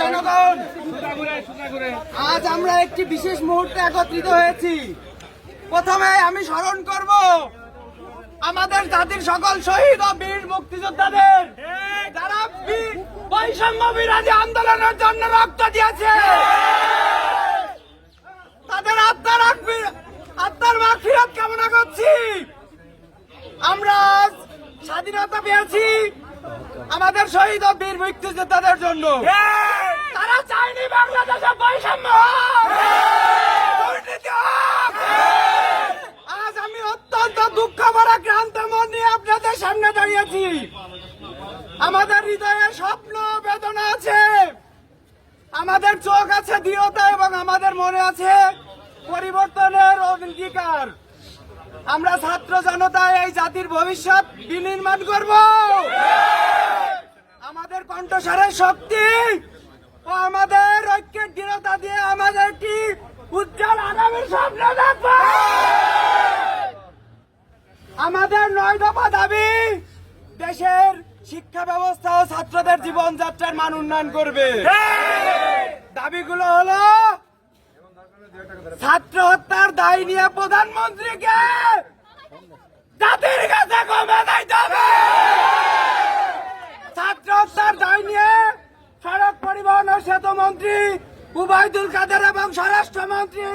জনগণ। আজ আমরা একটি বিশেষ মুহূর্তে একত্রিত হয়েছি। প্রথমে আমি স্মরণ করব আমাদের জাতির সকল শহীদ ও বীর মুক্তিযোদ্ধাদের। যারা বৈষম্য বিরোধী আন্দোলনের জন্য রক্ত দিয়েছে। তাদের আত্মার আত্মার মাগ ফিরত কামনা করছি। আমরা আজ স্বাধীনতা পেয়েছি। আমাদের শহীদ ও বীর মুক্তিযোদ্ধাদের জন্য। তারা চায়নি বাংলাদেশে বৈষম্য। আজ আমি অত্যন্ত দুঃখ ভরা ক্রান্ত মন নিয়ে আপনাদের সামনে দাঁড়িয়েছি। আমাদের হৃদয়ে স্বপ্ন বেদনা আছে। আমাদের চোখ আছে দৃঢ়তা এবং আমাদের মনে আছে পরিবর্তনের অঙ্গীকার। আমরা ছাত্র জনতা এই জাতির ভবিষ্যৎ বিনির্মাণ করব। আমাদের কণ্ঠস্বরের শক্তি ও আমাদের ঐক্যের দৃঢ়তা দিয়ে আমাদের কি উজ্জ্বল আগামীর স্বপ্ন দেখব। আমাদের নয় দফা দাবি দেশের শিক্ষা ব্যবস্থা ও ছাত্রদের জীবনযাত্রার মান উন্নয়ন করবে। দাবিগুলো হলো ছাত্র হত্যার দায় নিয়ে প্রধানমন্ত্রীকে জাতির কাছে ক্ষমা চাইতে হবে। ছাত্র হত্যার দায় নিয়ে সড়ক পরিবহন ও সেতু মন্ত্রী উবায়দুল কাদের এবং স্বরাষ্ট্রমন্ত্রী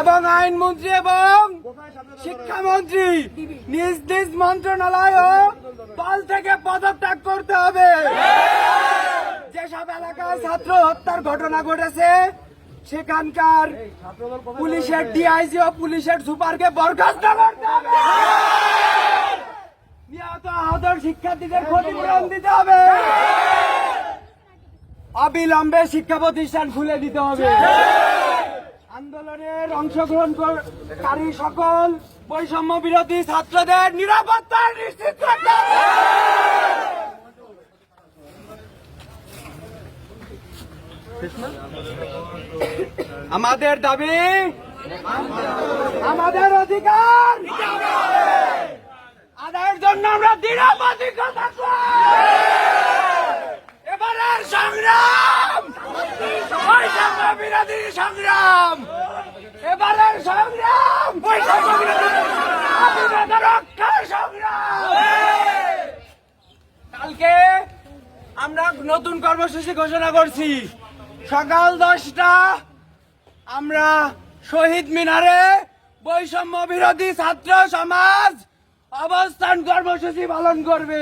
এবং আইনমন্ত্রী এবং শিক্ষামন্ত্রী নিজ নিজ মন্ত্রণালয় দল থেকে পদত্যাগ করতে হবে। ছাত্র হত্যার ঘটনা ঘটেছে। সেখানকার পুলিশের ডিআইজি ও পুলিশের সুপারকে বরখাস্ত করতে হবে। নিহত আহত শিক্ষার্থীদের ক্ষতিপূরণ দিতে হবে। অবিলম্বে শিক্ষা প্রতিষ্ঠান খুলে দিতে হবে। আন্দোলনের অংশগ্রহণকারী সকল বৈষম্য বিরোধী ছাত্রদের নিরাপত্তা নিশ্চিত করতে হবে। আমাদের দাবি? আমাদের অধিকার? আদায়ের জন্য আমরা দৃঢ় প্রতিজ্ঞা থাকব এবারের সংগ্রাম। বিরোধী সংগ্রাম। এবারের সংগ্রাম। রক্ষার সংগ্রাম। কালকে আমরা নতুন কর্মসূচি ঘোষণা করছি। সকাল দশটা আমরা শহীদ মিনারে বৈষম্য বিরোধী ছাত্র সমাজ অবস্থান কর্মসূচি পালন করবে।